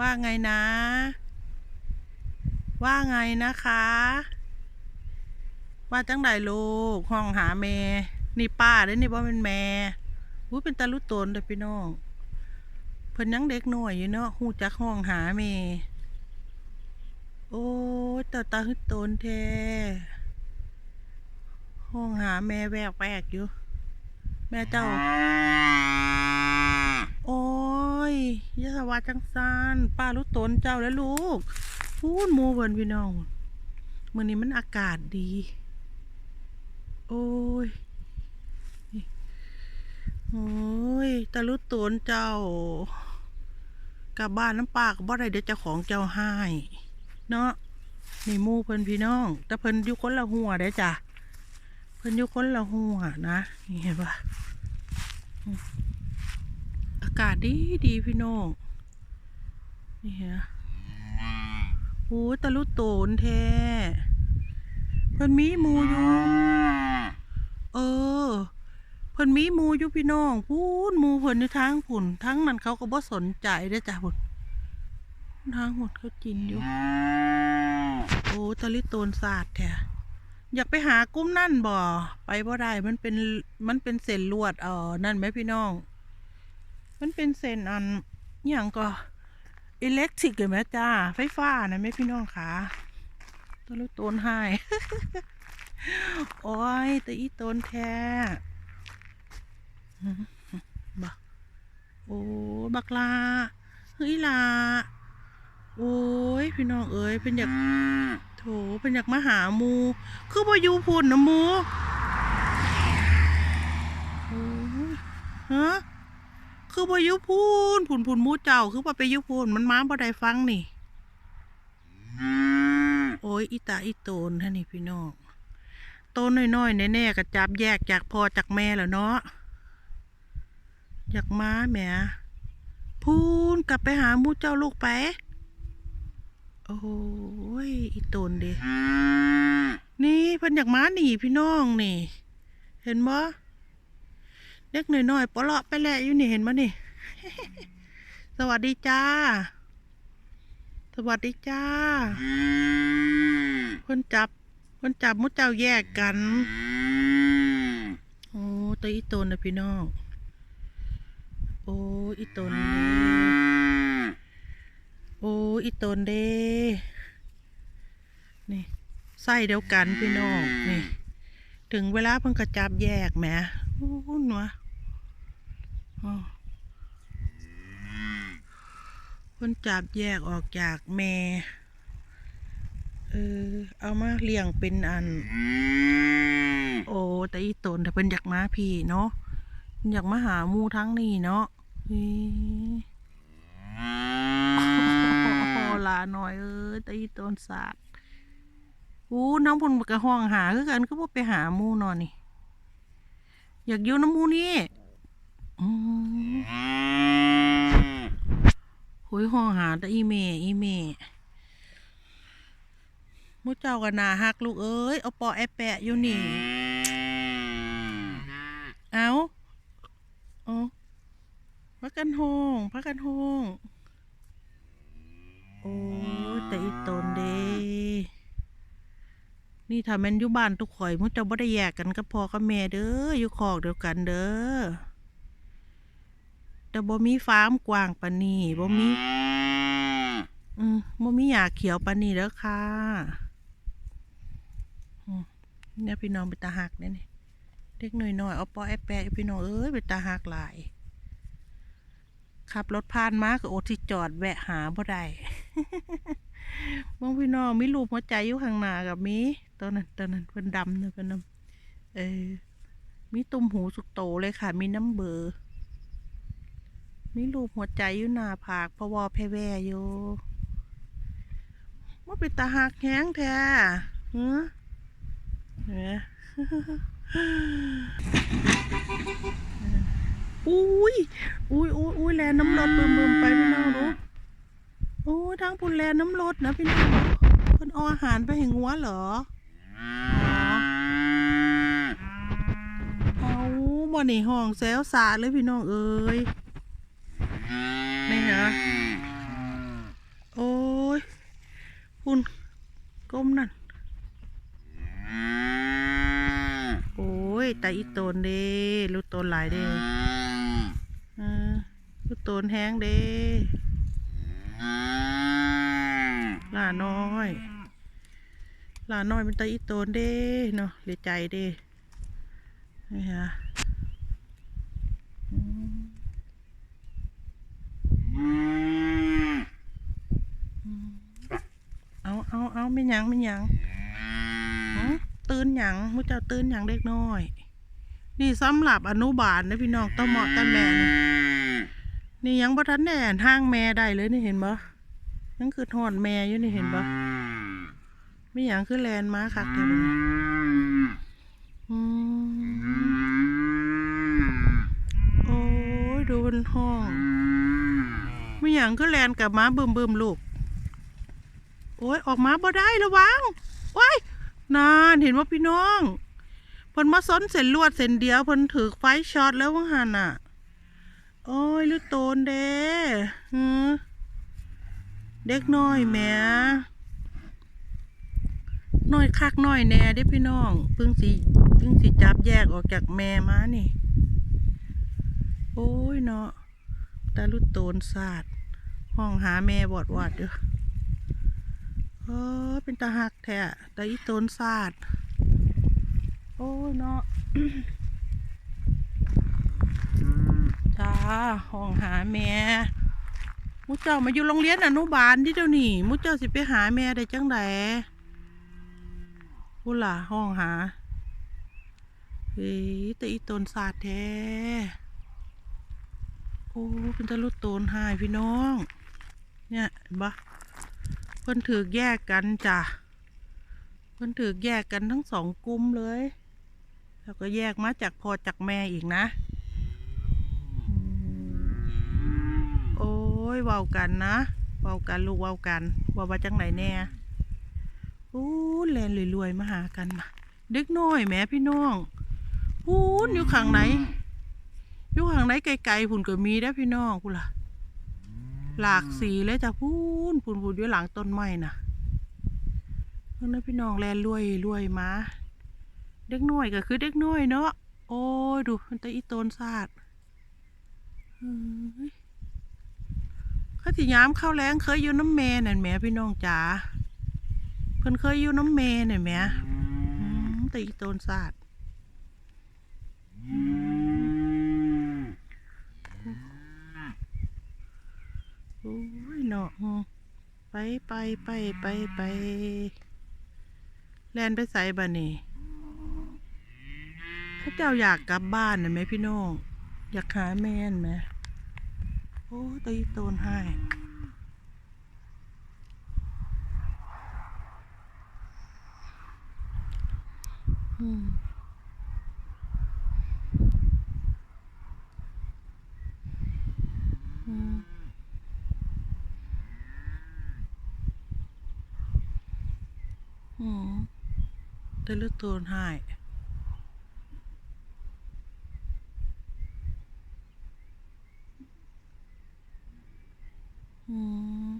ว่าไงนะ ว่าไงนะคะ ว่าจังไดลูก ห้องหาแม่ นี่ป้าเด้อนี่บ่เป็นแม่อู้เป็นตาลุตนเด้อพี่น้องเพิ่นยังเด็กน้อยอยู่เนาะฮู้จักห้องหาแม่ โอ้ยตาตาฮึดโตนแท้ห้องหาแม่แวกแวกอยู่ แม่เจ้า โอ้ ยยาสวัสจังซานป้ารู้ตนเจ้าแล้วลูกพูดมูเพิ่นพี่น้องมื้อนี้มันอากาศดี โอ้ยโอ้ยตะลุตนเจ้ากลับบ้านน้ำปากบ่ได้เดี๋ยวเจ้าของเจ้าให้เนาะนี่มูเพิ่นพี่น้องแต่เพิ่นอยู่คนละหัวเด้จ้ะเพิ่นอยู่คนละหัวนะนี่เห็นปะากาศดีดีพี่น้องนี่ฮะโอ้ตะลุโตนแท้เพิ่นมีหมูอยู่เออเพิ่นมีหมูอยู่พี่น้องพูนหมูเพิ่นในทางผุ่นทั้งนั้นเขาก็บ่สนใจได้จ้ะพุ่นทางหดเขากินอยู่โอ้ตะลิโตนศาสตร์แท้อยากไปหากุ้มนั่นบ่ ไปบ่ได้มันเป็นมันเป็นเส้นลวดเออนั่นไหมพี่น้อง มันเป็นเส้นอันอย่างก็อิเล็กทริกเลยไหมจ้า ไฟฟ้านะแม่พี่น้องขาตัวลูกต้นให้โอ้ยแต่อีต้นแท้บักโอ้บักลาเฮ้ยลาโอ้ยพี่น้องเอ้ยเป็นอยากโถเป็นอยากมาหามูคือว่าอยู่พุ่นนะมูโอ้ฮะ คือว่ายุพูนผุนผุนหมูเจ้า คือว่าไปยุพูนมันม้าบ่ได้ฟังนี่ โอ้ยอีตาอีโตนท่านี่พี่น้องโตนน้อยๆแน่ๆก็จับแยกจากพ่อจากแม่แล้วเนาะอยากม้าแหมพูนกลับไปหาหมูเจ้าลูกไป โอ้ยอีโตนเด้นี่เพิ่นอยากม้าหนีพี่น้องนี่ เห็นบ่ เล็กหน่อยๆปลาะไปแหละอยู่นี่เห็นมั้นี่ สวัสดีจ้า สวัสดีจ้าคนจับคนจับมุดเจ้าแยกกัน โอ้ตัวอีตนนะพี่น้อง โอ้อีตนเด้โอ้อีตนเด้นี่ไส้เดียวกันพี่น้องนี่ถึงเวลาเพิ่งกระจับแยกแหมวุ่นวะอ้อเพิ่นจับแยกออกจากแม่ เออ เอามาเลี้ยงเป็นอัน โอ้แต่อีตนแต่เป็นอยากมาพี่เนาะเพิ่นอยากมาหาหมูทั้งนี้เนาะเฮ้ยโอ้ลาหน่อยเอ้ยแต่อีตนสาดอู้น้องพลกระห้องหาคือกันก็บ่ไปหาหมูนอนนี่ อยากอยู่น้ำหมูนี่ อืมโหยห้องหาแต่อีเมอีเมหมูเจ้ากันนาฮักลูกเอ้ยเอาปอแอแปะอยู่นี่ เอาเอาพักกันห้องพักกันห้องโอ้แต่อีตนเดนี่ถ้าแม่นอยู่บ้านทุกข่อยมุเจะบ่ได้แยกกันกับพ่อกับแม่เด้ออยู่คอกเดียวกันเด้อ แต่บ่มีฟาร์มกว้างปานนี้บ่มีอืมบ่มีหญ้าเขียวปานนี้เด้อค่ะอืมเนี่ยพี่น้องเป็นตาหักเนี่ยนี่เด็กหน่อยๆเอาปอแอปแปะอยู่พี่น้องเอ้ยเป็นตาหักหลายขับรถผ่านมาก็อดที่จอดแวะหาบ่ได้มองพี่น้องมีรูปหัวใจอยู่ข้างหน้ากับมีตอนนั้นตอนนั้นเพิ่นดำเนอะเพิ่นดำเออมีตุ่มหูสุกโตเลยค่ะ มีน้ำเบอร์ มีรูปหัวใจอยู่หน้าผากพวอแพแวอยู่ว่าเป็นตาหักแห้งแท้ฮะเห็นไหมอุ้ยอุ้ยอุ้ยอุ้ยแลน้ำรถบึมบึมไปพี่น้องดูโอ้ทางพุ่นแลน้ำรถนะพี่น้องเพิ่นเอาอาหารไปให้งัวเหรอเอาบ่นี่ห้องแซวสาเลยพี่น้องเอ้ย นะคะ โอ้ยคุณก้มนั่น โอ้ยแต่อีตนเด้ลูกตนหลายเด้ลูกตนแห้งเด้หลาน้อยล่าน้อยเป็นตาอีตนเด้เนาะเหลือใจเด้นี่ฮะ ยังไม่หยังหึตื่นหยังมุเจ้าตื่นหยังเด็กน้อย นี่สำหรับอนุบาลนะพี่น้องต้องเหมาะแต่แม่นี่นี่ยังบ่ทันแน่นห้างแม่ได้เลยนี่เห็นบ่ยังคือทอดแม่อยู่นี่เห็นบ่ไม่หยังคือแลนมาคักแท้บ่นี่อืมโอ้ยดูบนห้องไม่หยังคือแลนกลับมาบึมบึมๆลูก โอ้ยออกมาบ่ได้ระวังว้ายนานเห็นว่าพี่น้องเพิ่นมาซ้นเส้นลวดเส้นเดียวเพิ่นถือไฟช็อตแล้วว่าหันอะ โอ้ยลือโตนเด้หือเด็กน้อยแม่น้อยคักน้อยแน่เด้พี่น้องเพิ่งสิเพิ่งสิจับแยกออกจากแม่มานี่ โอ้ยเนาะตาลุดโตนศาสตร์ห้องหาแม่บอดวาดเด้อ ออเป็นตาหักแท้ตาอีโตนศาสตร์โอ้เนาะจ้าห้องหาแม่มุเจ้ามาอยู่โรงเรียนอนุบาลที่เดี๋ยวนี้มุเจ้าสิไปหาแม่ได้จังไดพูดล่ะห้องหาเฮ้ยตาอีโตนศาสตร์แท้โอ้เป็นตาลุดโตนหายพี่น้อง เนี่ยเห็นปะ เพิ่นถือแยกกันจ้ะเพิ่นถือแยกกันทั้งสองกลุ่มเลย แล้วก็แยกมาจากพ่อจากแม่อีกนะ โอ้ยเว้ากันนะเว้ากันลูกเว้ากันว่าว่าจังไหนแน่อู้แลนรวยๆมาหากันมาเด็กน้อยแม่พี่น้องพูนอยู่ข้างไหนอยู่ข้างไหนไกลๆพุ่นก็มีได้พี่น้องกูนล่ะ หลากสีเลยจ้ะพูนพูนพูนอยู่หลังต้นไม้น่ะเพิ่นนพี่น้องแลนรวยรวยมา เด็กน้อยก็คือเด็กน้อยเนาะโอ้ยดูมันแตะอีโตนซาดเข้าที่ยามเข้าวแรงเคยอยู่น้ำแม่นั่นแม่พี่น้องจ๋าเพิ่นเคยอยู่น้ำแม่นั่นแหม่อืมแตะอีโตนซาด โอ้ยเนาะไปไปไปไปไปแลนไปใส่บ้านี่ถ้าเจ้าอยากกลับบ้านนะไหมพี่น้อง อยากหาแม่นไหมโอ้ตีโตนให้อืมอืม อืม ได้เลือดตัวหายอืม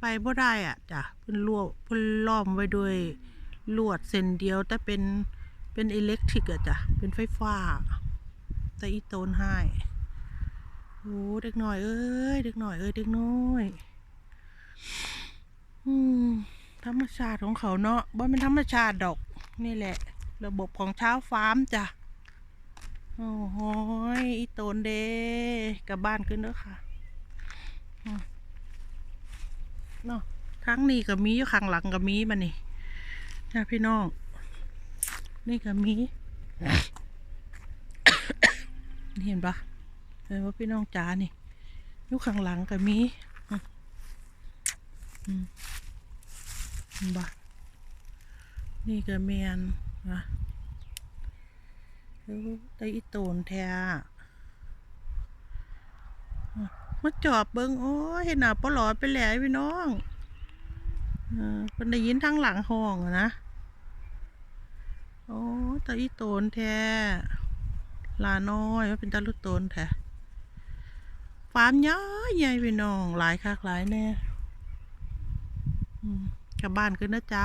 ไปบ่ได้อะจ้ะเพิ่นลวดเพิ่นล้อมไว้ด้วยลวดเส้นเดียว แต่เป็นเป็นอิเล็กทริกอะจ้ะ เป็นไฟฟ้า แต่อีโตนให้ โอ้เด็กหน่อยเอ้ยเด็กหน่อยเอ้ยเด็กน้อยอืมธรรมชาติของเขาเนาะบ่เป็นธรรมชาติดอก นี่แหละ ระบบของเช้าฟาร์มจ้ะโอ้โหอีโตนเดกลับบ้านขึ้นเด้อค่ะเนาะทั้งนี้ก็มีอยู่ข้างหลังก็มีมานี่นะพี่น้อง นี่ก็มีนี่เห็นปะ เออว่าพี่น้องจ๋านี่อยู่ข้างหลังก็มีอืมบ่นี่ก็เมียนนะเออไตอีโตนแท้อะมาจอบเบิงโอ้เห็นหน้าปลหลอดไปแหล่พี่น้องเออเป็นได้ยินทั้งหลังห้องนะ โอ้ไตอีโตนแท้ลาน้อยว่าเป็นตาลุกโตนแท้ ฟาร์มย้อยใหญ่พี่น้อง หลายคักหลายแน่อืมกลับบ้านกันนะจ้า